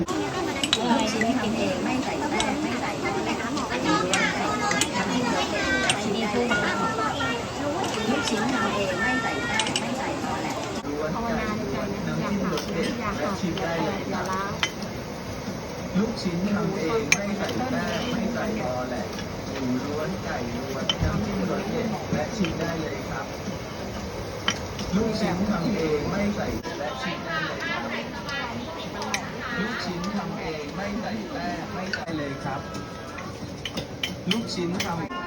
ลูกชิ้นทำเองไม่ใส่แป้งไม่ใส่นมไม่ใส่ทำที่เราเป็นชิ้นได้เลยลูกชิ้นทำเองไม่ใส่แป้งไม่ใส่นมแหละภาวนาในใจนะอยากหาอยากหาอย่าล้าลูกชิ้นทำเองไม่ใส่แป้งไม่ใส่ออแหละหมูล้วนไก่ล้วนน้ำจิ้มรสเด็ดและชิมได้เลยครับ ลูกชิ้นทำเองไม่ใส่และชิมได้เลยครับ ลูกชิ้นทำเองไม่ ใส่แป้งไม่ใส่เลยครับ ลูกชิ้นทำ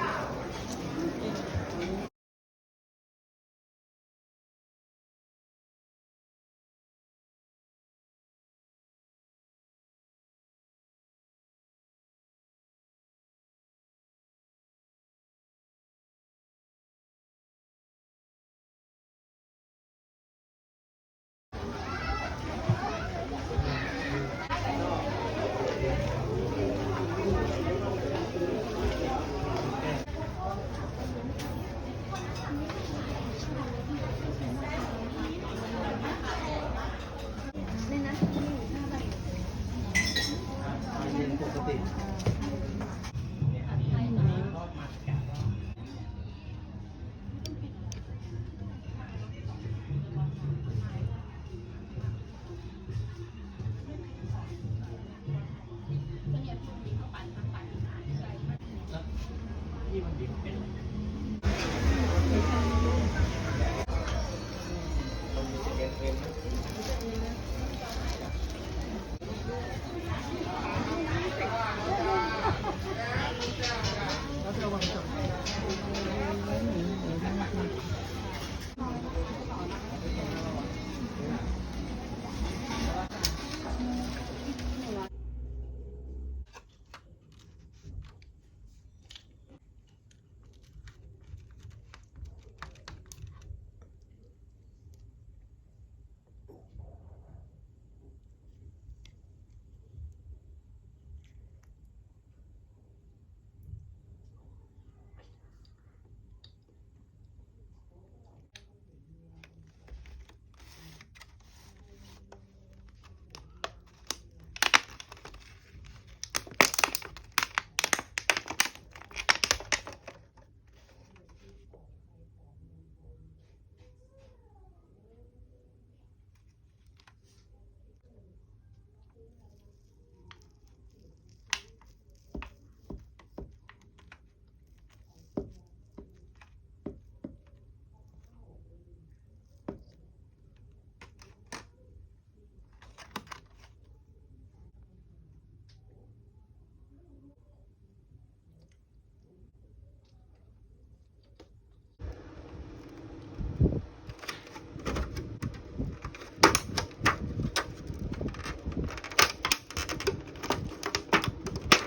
jemandem